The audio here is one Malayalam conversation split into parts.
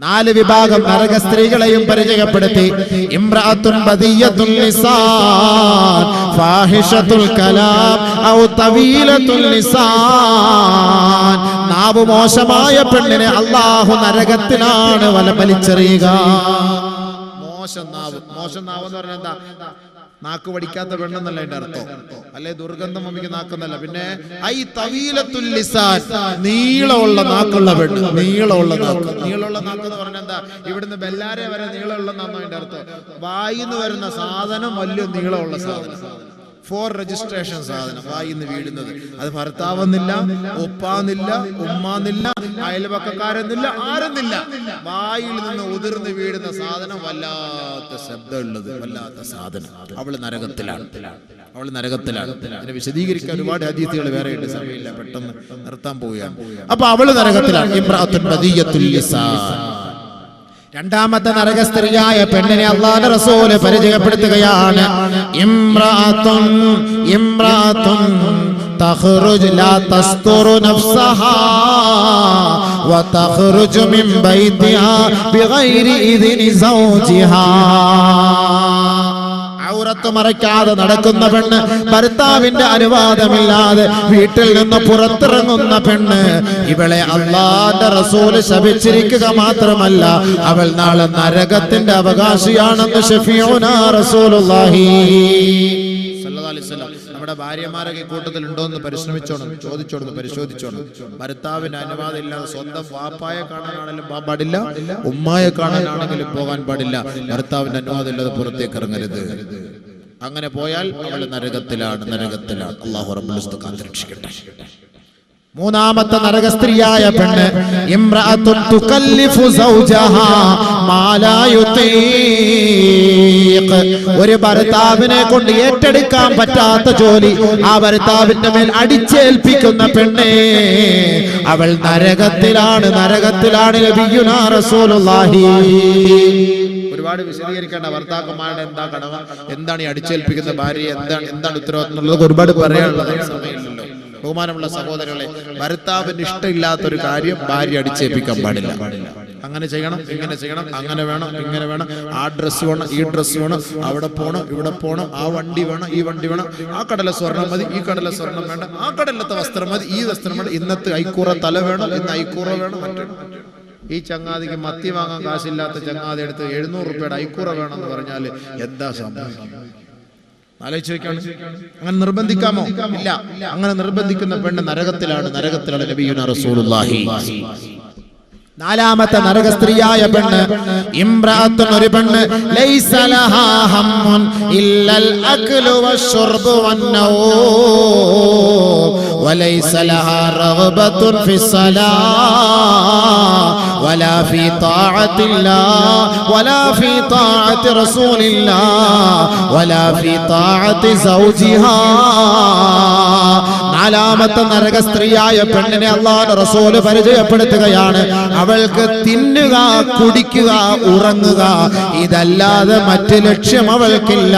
നാല് വിഭാഗം നരക സ്ത്രീകളെയും പരിചയപ്പെടുത്തി. ഇംറാത്തുൻ ബദിയത്തുൽ ലിസാൻ ഫാഹിഷത്തുൽ കലാം ഔ തവീലത്തുൽ ലിസാൻ നാവ് മോശമായ പെണ്ണിനെ അള്ളാഹു നരകത്തിനാണ് വല വലിച്ചെറിയുക മോശം നാവ് മോശം നാവ് എന്ന് പറഞ്ഞാൽ എന്താ? നാക്ക് പഠിക്കാത്ത പെണ്ണെന്നല്ല എന്റെ അർത്ഥം. അല്ലെ? ദുർഗന്ധം മമ്മിക്ക് നാക്കുന്നല്ല. പിന്നെ ഐ തവീലത്തുൽ ലിസാൻ. നീളമുള്ള നാക്കുള്ള പെണ്ണ്. നീളമുള്ള നാക്ക്. നീളമുള്ള നാക്ക് എന്ന് പറഞ്ഞാൽ എന്താ? ഇവിടുന്ന് ബെല്ലാരെ വരെ നീളമുള്ള നാന്നോ എന്റെ അർത്ഥം. വായിന്ന് വരുന്ന സാധനം വലിയ നീളമുള്ള സാധനം. ഫോർ രജിസ്ട്രേഷൻ സാധനം. വായിന്ന് വീഴുന്നത്. അത് ഭർത്താവെന്നില്ല ഒപ്പാന്നില്ല ഉമ്മാന്നില്ല അയൽപക്കക്കാരെന്നില്ല ആരെന്നില്ല. വായിൽ നിന്ന് ഉതിർന്ന് വീഴുന്ന സാധനം വല്ലാത്ത ശബ്ദമുള്ളത് വല്ലാത്ത സാധനം. അവൾ നരകത്തിലാണ്. അവൾ നരകത്തിലാണ്. അതിനെ വിശദീകരിക്കാൻ ഒരുപാട് അതിഥികൾ വേറെ ഉണ്ട് സമയമില്ല പെട്ടെന്ന് നിർത്താൻ പോവുകയാണ്. അപ്പൊ അവൾ നരകത്തിലാണ്. ഇമ്രാത്തുൻ ബദിയത്തുൽ ലിസാൻ. രണ്ടാമത്തെ നരക സ്ത്രീയായ പെണ്ണിനെ അള്ളാഹുവിന്റെ റസൂല് പരിചയപ്പെടുത്തുകയാണ് ഇമ്രാത്തുൻ ഇമ്രാത്തുൻ تخرج لا تستر نفسها وتخرج من بيتها بغير إذن زوجها ഔറത്ത് മറയ്ക്കാതെ നടക്കുന്ന പെണ്ണ് ഭർത്താവിന്റെ അനുവാദമില്ലാതെ വീട്ടിൽ നിന്ന് പുറത്തിറങ്ങുന്ന പെണ്ണ് ഇവളെ അള്ളാന്റെ റസൂൽ ശപിച്ചിരിക്കുക മാത്രമല്ല അവൾ നാളെ നരകത്തിന്റെ അവകാശിയാണെന്ന് ഷെഫിയോന റസൂലുള്ളാഹി അലൈഹി വസല്ലം. നമ്മുടെ ഭാര്യമാരൊക്കെ കൂട്ടത്തിൽ ഉണ്ടോ എന്ന് പരിശ്രമിച്ചോണം ചോദിച്ചോണം പരിശോധിച്ചോണം. ഭർത്താവിന്റെ അനുവാദം ഇല്ലാതെ സ്വന്തം വാപ്പായെ കാണാനാണെങ്കിലും പോകാൻ പാടില്ല ഉമ്മായെ കാണാനാണെങ്കിലും പോകാൻ പാടില്ല. ഭർത്താവിന്റെ അനുവാദം ഇല്ലാതെ പുറത്തേക്ക് ഇറങ്ങരുത്. അങ്ങനെ പോയാൽ അവൾ നരകത്തിലാണ് നരകത്തിലാണ്. അള്ളാഹു റബ്ബുൽ കാത്തിരക്ഷിക്കട്ടെ. മൂന്നാമത്തെ നരക സ്ത്രീയായ പെണ്ണ് ഒരു ഭർത്താവിനെ കൊണ്ട് ഏറ്റെടുക്കാൻ പറ്റാത്ത ജോലി ആ ഭർത്താവിന്റെ മേൽ അടിച്ചേൽപ്പിക്കുന്ന പെണ്ണേ അവൾ നരകത്തിലാണ് നരകത്തിലാണ് ഒരുപാട് വിശദീകരിക്കേണ്ട ഭർത്താക്കന്മാരുടെ എന്താ കടവ എന്താണ് ഈ അടിച്ചേൽപ്പിക്കുന്ന ഭാര്യ? എന്താണ് എന്താണ് ഉത്തരവാദിത്തം ഒരുപാട് പറയാനുള്ളത് സമയമില്ലല്ലോ ബഹുമാനമുള്ള സഹോദരങ്ങളെ ഭർത്താവിന് ഇഷ്ടമില്ലാത്ത ഒരു കാര്യം ഭാര്യ അടിച്ചേൽപ്പിക്കാൻ പാടില്ല. അങ്ങനെ ചെയ്യണം ഇങ്ങനെ ചെയ്യണം അങ്ങനെ വേണം ഇങ്ങനെ വേണം. ആ ഡ്രസ്സ് വേണം ഈ ഡ്രസ്സ് വേണം അവിടെ പോകണം ഇവിടെ പോകണം ആ വണ്ടി വേണം ഈ വണ്ടി വേണം. ആ കടല സ്വർണം മതി ഈ കടല സ്വർണം വേണ്ട. ആ കടലത്തെ വസ്ത്രം മതി ഈ വസ്ത്രം വേണം ഇന്നത്തെ ഐക്കൂറ തല വേണം ഇന്ന് ഐക്കൂറ വേണം മറ്റേ ഈ ചങ്ങാതിക്ക് മത്തി വാങ്ങാൻ കാശില്ലാത്ത ചങ്ങാതി എടുത്ത് എഴുന്നൂറ് റുപ്യയുടെ ഐക്കൂറ വേണം എന്ന് പറഞ്ഞാൽ എന്താ സംഭവം ആലോചിച്ച് വെക്കാണ്. അങ്ങനെ നിർബന്ധിക്കാമോ? ഇല്ല. അങ്ങനെ നിർബന്ധിക്കുന്ന പെണ്ണ് നരകത്തിലാണ്. നരകത്തിലാണ് നബിയുന റസൂലുള്ളാഹി. നാലാമത്തെ നരക സ്ത്രീയായ പെണ്ണ് ഇമ്രാത്തുൻ ഒരു പെണ്ണ് ലൈസ ലഹാ ഹമ്മുൻ ഇല്ലൽ അക്ലു വശുർബു വന്നൗം وليس لها رغبة في الصلاة ولا في طاعة الله ولا في طاعة رسول الله ولا في طاعة زوجها നാലാമത്തെ നരക സ്ത്രീയായ പെണ്ണിനെ അള്ളാഹു റസൂൽ പരിചയപ്പെടുത്തുകയാണ് അവൾക്ക് തിന്നുക കുടിക്കുക ഉറങ്ങുക ഇതല്ലാതെ മറ്റ് ലക്ഷ്യം അവൾക്കില്ല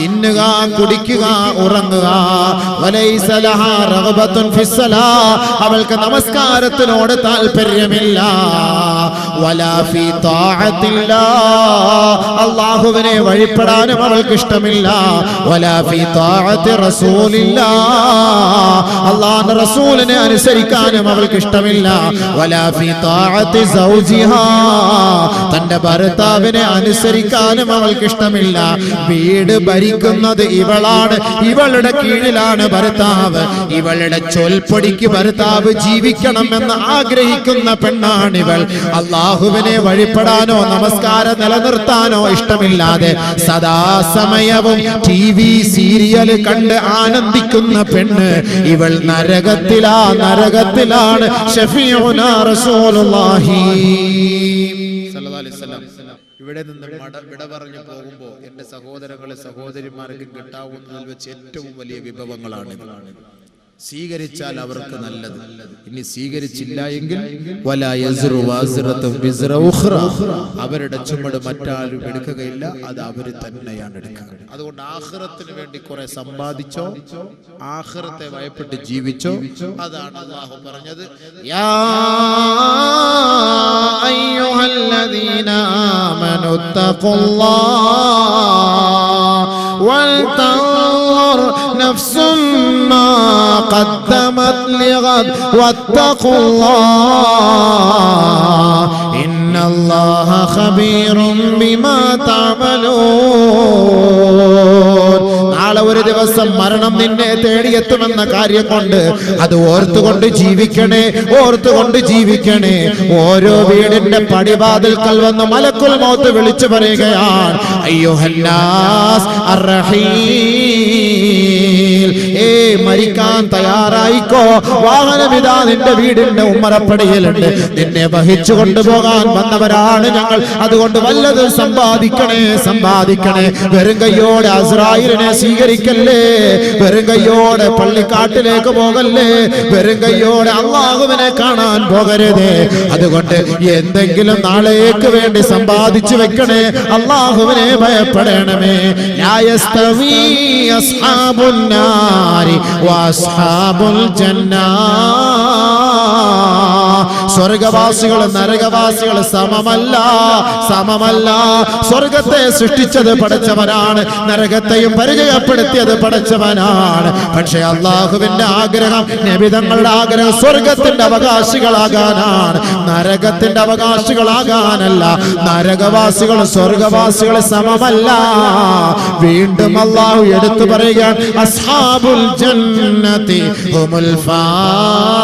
തിന്നുക കുടിക്കുക ഉറങ്ങുക. അവൾക്ക് നമസ്കാരത്തിനോട് താല്പര്യമില്ല. അള്ളാഹുവിനെ വഴിപ്പെടാനും അവൾക്ക് ഇഷ്ടമില്ല. അള്ളാഹുവിന്റെ റസൂലിനെ അനുസരിക്കാനും അവൾക്ക് ഇഷ്ടമില്ല. തന്റെ ഭർത്താവിനെ അനുസരിക്കാനും അവൾക്ക് ഇഷ്ടമില്ല വീട് ഭരിക്കുന്നത് ഇവളാണ്. ഇവളുടെ കീഴിലാണ് ഭർത്താവ്. ഇവളുടെ ചൊൽപ്പൊടിക്ക് ഭർത്താവ് ജീവിക്കണം എന്ന് ആഗ്രഹിക്കുന്ന പെണ്ണാണിവൾ. അള്ളാഹുവിനെ വഴിപ്പെടാനോ നമസ്കാരം നിലനിർത്താനോ ഇഷ്ടമില്ലാതെ സദാസമയവും ടി വി സീരിയൽ കണ്ട് ആനന്ദിക്കുന്ന പെണ്ണ് ഇവൾ നരകത്തിലാ നരകത്തിലാണ്. ഇവിടെ നിന്ന് വിട പറഞ്ഞു പോകുമ്പോ എന്റെ സഹോദരങ്ങളെ സഹോദരിമാർക്ക് കിട്ടാവുന്നതിൽ വെച്ച് ഏറ്റവും വലിയ വിഭവങ്ങളാണ് സ്വീകരിച്ചാൽ അവർക്ക് നല്ലത്. ഇനി സ്വീകരിച്ചില്ല എങ്കിൽ. അവരുടെ ചുമട് മറ്റാരും എടുക്കുകയില്ല. അത് അവർ തന്നെയാണ് എടുക്കുക. അതുകൊണ്ട് ആഹ്റത്തിന് വേണ്ടി കുറെ സമ്പാദിച്ചോ ആഹ്റത്തെ ഭയപ്പെട്ട് ജീവിച്ചോ? അതാണ് അള്ളാഹു പറഞ്ഞത്. യാ അയ്യോ قدمت لغد واتقوا الله إن الله خبير بما تعملون നാളെ ഒരു ദിവസം മരണം നിന്നെ തേടിയെത്തുമെന്ന കാര്യം കൊണ്ട് അത് ഓർത്തുകൊണ്ട് ജീവിക്കണേ ഓർത്തുകൊണ്ട് ജീവിക്കണേ ഓരോ വീടിന്റെ പടിവാതിൽക്കൽ വന്ന് മലക്കുൽ മൗത്ത് വിളിച്ചു പറയുകയാണ് അയ്യോ ഹന്നാസ് അർറഹീൽ ഏ മരിക്കാൻ തയ്യാറായിക്കോ? വാഹനമിതാ നിന്റെ വീടിന്റെ ഉമ്മറപ്പടിയിലുണ്ട്. നിന്നെ വഹിച്ചു കൊണ്ടുപോകാൻ വന്നവരാണ് ഞങ്ങൾ. അതുകൊണ്ട് വല്ലതും സമ്പാദിക്കണേ സമ്പാദിക്കണേ. വെറും കയ്യോടെ അസ്രായിലിനെ സ്വീകരിക്കല്ലേ? വെറും കയ്യോടെ പള്ളിക്കാട്ടിലേക്ക് പോകല്ലേ? വെറും കയ്യോടെ അള്ളാഹുവിനെ കാണാൻ പോകരുതേ. അതുകൊണ്ട് എന്തെങ്കിലും നാളേക്ക് വേണ്ടി സമ്പാദിച്ചു വെക്കണേ. അള്ളാഹുവിനെ ഭയപ്പെടണമേ. ന്യായസ്തവീ യസ്തവീ വഅസ്ഹാബുൽ ജന്നാ സ്വർഗവാസികൾ നരകവാസികൾ സമമല്ല സമമല്ല. സ്വർഗത്തെ സൃഷ്ടിച്ചത് പഠിച്ചവനാണ് നരകത്തെയും പരിചയപ്പെടുത്തിയത് പഠിച്ചവനാണ് പക്ഷെ അള്ളാഹുവിന്റെ ആഗ്രഹം നബിതങ്ങളുടെ ആഗ്രഹം സ്വർഗത്തിന്റെ അവകാശികളാകാനാണ്. നരകത്തിന്റെ അവകാശികളാകാനല്ല നരകവാസികൾ സ്വർഗവാസികൾ സമമല്ല. വീണ്ടും അള്ളാഹു എടുത്തു പറയുകയാണ് അസ്ഹാബുൽ ജന്നതി ഹുമുൽ ഫായിസൂൻ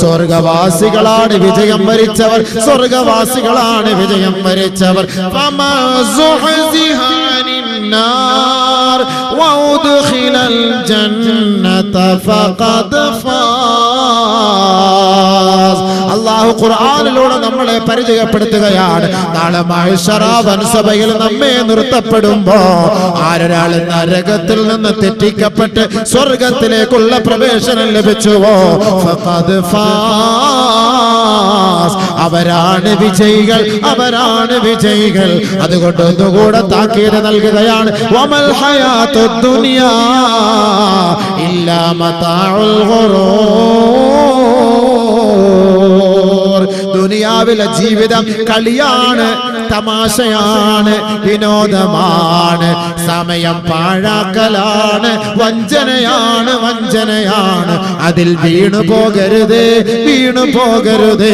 സ്വർഗവാസികളാണ് വിജയം വരിച്ചവർ സ്വർഗവാസികളാണ് വിജയം വരിച്ചവർ ഫമാ സുഹ്സിഹ അനിന്നാർ വഉദ്ഖില الجنة فقد فاز അള്ളാഹു ഖുർആനിലൂടെ നമ്മളെ പരിചയപ്പെടുത്തുകയാണ്. നാളെ സഭയിൽ നമ്മെ നിർത്തപ്പെടുമ്പോ ആരൊരാൾ നരകത്തിൽ നിന്ന് തെറ്റിക്കപ്പെട്ട് സ്വർഗത്തിലേക്കുള്ള പ്രവേശനം ലഭിച്ചുവോ. അവരാണ് വിജയികൾ അവരാണ് വിജയികൾ. അതുകൊണ്ട് ഒന്നുകൂടെ താക്കീത് നൽകുകയാണ്. വമൽ ഹയാത്തു ദുനിയാ ദുനിയാവിലെ ജീവിതം കളിയാണ് തമാശയാണ് വിനോദമാണ്. സമയം പാഴാക്കലാണ്. വഞ്ചനയാണ് വഞ്ചനയാണ്. അതിൽ വീണു പോകരുത് വീണു പോകരുത്.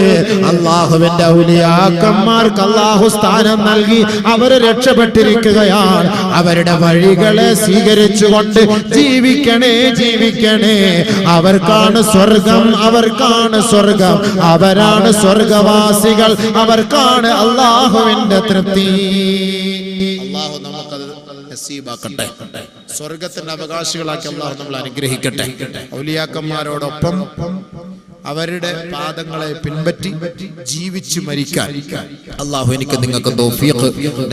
അള്ളാഹുവിന്റെ ഔലിയാക്കന്മാർക്ക് അള്ളാഹു സ്ഥാനം നൽകി അവർ രക്ഷപ്പെട്ടിരിക്കുകയാണ്. അവരുടെ വഴികളെ സ്വീകരിച്ചുകൊണ്ട് ജീവിക്കണേ ജീവിക്കണേ. അവർക്കാണ് സ്വർഗം അവർക്കാണ് സ്വർഗം. അവരാണ് സ്വർഗവാസികൾ അവർക്കാണ് അള്ളാഹുവിന്റെ തൃപ്തി. അള്ളാഹു നമുക്കത് നസീബാക്കട്ടെ. സ്വർഗത്തിന്റെ അവകാശികളാക്കി അള്ളാഹു നമ്മൾ അനുഗ്രഹിക്കട്ടെ. ഔലിയാക്കന്മാരോടൊപ്പം അവരുടെ പാദങ്ങളെ പിൻപറ്റി ജീവിച്ചു മരിക്കാൻ. അള്ളാഹു എനിക്ക് നിങ്ങൾക്ക്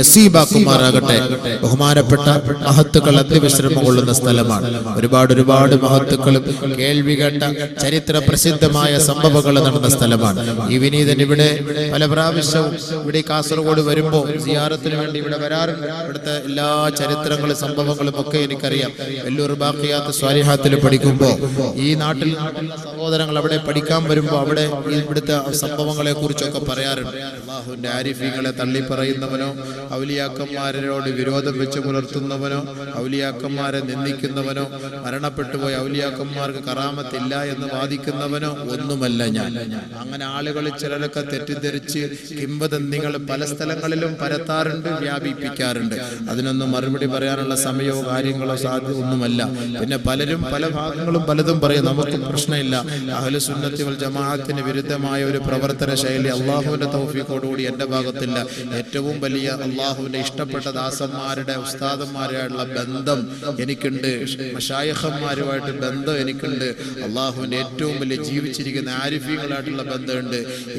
നസീബാക്കുമാറാകട്ടെ. ബഹുമാനപ്പെട്ട മഹത്തുക്കൾ അന്ത്യവിശ്രമം കൊള്ളുന്ന സ്ഥലമാണ്. ഒരുപാട് ഒരുപാട് മഹത്തുക്കളും കേൾവി കേട്ട ചരിത്ര പ്രസിദ്ധമായ സംഭവങ്ങൾ നടന്ന സ്ഥലമാണ്. ഈ വിനീതൻ ഇവിടെ പല പ്രാവശ്യവും ഇവിടെ കാസർഗോഡ് വരുമ്പോൾ സിയാറത്തിന് വേണ്ടി ഇവിടെ വരാറുണ്ട്. ഇവിടുത്തെ എല്ലാ ചരിത്രങ്ങളും സംഭവങ്ങളും ഒക്കെ എനിക്കറിയാം. വെല്ലൂർ ബാക്കിയാത്ത സ്വാലിഹാത്തിൽ പഠിക്കുമ്പോൾ ഈ നാട്ടിൽ സഹോദരങ്ങൾ അവിടെ പഠിക്കാൻ വരുമ്പോൾ അവിടെ ഇവിടുത്തെ സംഭവങ്ങളെ കുറിച്ചൊക്കെ പറയാറുണ്ട്. അള്ളാഹുവിന്റെ ആരിഫീങ്ങളെ തള്ളി പറയുന്നവനോ ഔലിയാക്കന്മാരോട് വിരോധം വെച്ച് പുലർത്തുന്നവനോ ഔലിയാക്കന്മാരെ നിന്ദിക്കുന്നവനോ മരണപ്പെട്ടുപോയ ഔലിയാക്കന്മാർക്ക് കറാമത്തില്ല എന്ന് വാദിക്കുന്നവനോ ഒന്നുമല്ല ഞാൻ. അങ്ങനെ ആളുകൾ ചിലരൊക്കെ തെറ്റിദ്ധരിച്ച് കിംവദന്തികൾ പല സ്ഥലങ്ങളിലും പരത്താറുണ്ട് വ്യാപിപ്പിക്കാറുണ്ട്. അതിനൊന്നും മറുപടി പറയാനുള്ള സമയമോ കാര്യങ്ങളോ സാധ്യത ഒന്നുമല്ല. പിന്നെ പലരും പല ഭാഗങ്ങളും പലതും പറയും നമുക്ക് പ്രശ്നമില്ല. അഹ്ലു സുന്നത്തി വൽ ജമാഅത്തിന് വിരുദ്ധമായ ഒരു പ്രവർത്തന ശൈലി അള്ളാഹുവിന്റെ തൗഫീഖോടുകൂടി എന്റെ ഭാഗത്തില്ല. ഏറ്റവും വലിയ അള്ളാഹുവിന്റെ ഇഷ്ടപ്പെട്ട ദാസന്മാരുടെ ഉസ്താദന്മാരുമായുള്ള ബന്ധം എനിക്കുണ്ട്. മഷായഹന്മാരുമായിട്ട് ബന്ധം എനിക്കുണ്ട്. അള്ളാഹുവിന്റെ ഏറ്റവും വലിയ ജീവിച്ചിരിക്കുന്ന ആരിഫീങ്ങളായിട്ടുള്ള ബന്ധമുണ്ട്.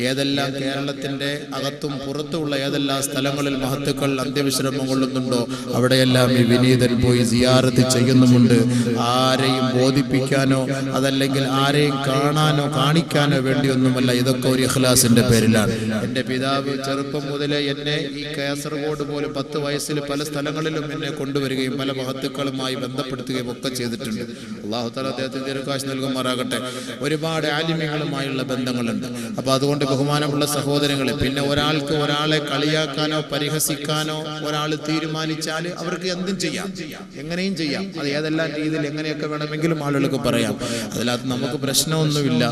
ഏതെല്ലാം കേരളത്തിന്റെ അകത്തും പുറത്തുമുള്ള ഏതെല്ലാം സ്ഥലങ്ങളിൽ മഹത്തുക്കൾ അന്ത്യവിശ്രമം കൊള്ളുന്നുണ്ടോ അവിടെയെല്ലാം ഈ വിനീതൻ പോയി സിയാറത്ത് ചെയ്യുന്നുമുണ്ട്. ആരെയും ബോധിപ്പിക്കാനോ അതല്ലെങ്കിൽ ആരെയും കാണാനോ കാണിക്കാനോ വേണ്ടിയൊന്നുമല്ല. ഇതൊക്കെ ഒരു ഇഖ്ലാസിന്റെ പേരിലാണ്. എന്റെ പിതാവ് ചെറുപ്പം മുതലേ എന്നെ ഈ കാസർഗോഡ് പോലും പത്ത് വയസ്സിൽ പല സ്ഥലങ്ങളിലും എന്നെ കൊണ്ടുവരികയും പല മഹത്തുക്കളുമായി ബന്ധപ്പെടുത്തുകയും ഒക്കെ ചെയ്തിട്ടുണ്ട്. അള്ളാഹു താല അദ്ദേഹത്തിന് ദീർഘാശ് നൽകുമാറാകട്ടെ. ഒരുപാട് ആലിമ്യങ്ങളുമായുള്ള ബന്ധങ്ങളുണ്ട്. അപ്പൊ അതുകൊണ്ട് ബഹുമാനമുള്ള സഹോദരങ്ങളെ പിന്നെ ഒരാൾക്ക് ഒരാളെ കളിയാക്കാനോ പരിഹസിക്കാനോ ഒരാൾ തീരുമാനിച്ചാൽ അവർക്ക് എന്തും ചെയ്യാം. എങ്ങനെയും ചെയ്യാം. അത് ഏതെല്ലാം രീതിയിൽ എങ്ങനെയൊക്കെ വേണമെങ്കിലും ആളുകൾക്ക് പറയാം. അതിനകത്ത് നമുക്ക് പ്രശ്നമൊന്നുമില്ല.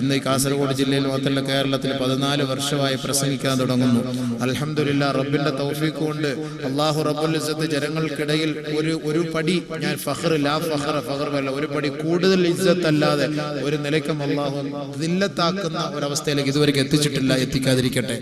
ഇന്ന് കാസർഗോഡ് ജില്ലയിൽ മാത്രമല്ല കേരളത്തിൽ പതിനാല് വർഷമായി പ്രസംഗിക്കാൻ തുടങ്ങുന്നു. അലഹമില്ല റബ്ബിന്റെ തൗഫീഖ് കൊണ്ട് അള്ളാഹു റബ്ബുൽ ഇസ്സത്ത് ജനങ്ങൾക്കിടയിൽ ഒരു ഒരു പടി ഞാൻ ഫഹർ ലാ ഫഹർ ഫഹർ അല്ല ഒരു പടി കൂടുതൽ ഇസ്സത്ത് അല്ലാതെ ഒരു നിലയ്ക്കും അള്ളാഹു ദില്ലത്താക്കുന്ന ഒരവസ്ഥയിലേക്ക് ഇതുവരെ എത്തിച്ചിട്ടില്ല. എത്തിക്കാതിരിക്കട്ടെ.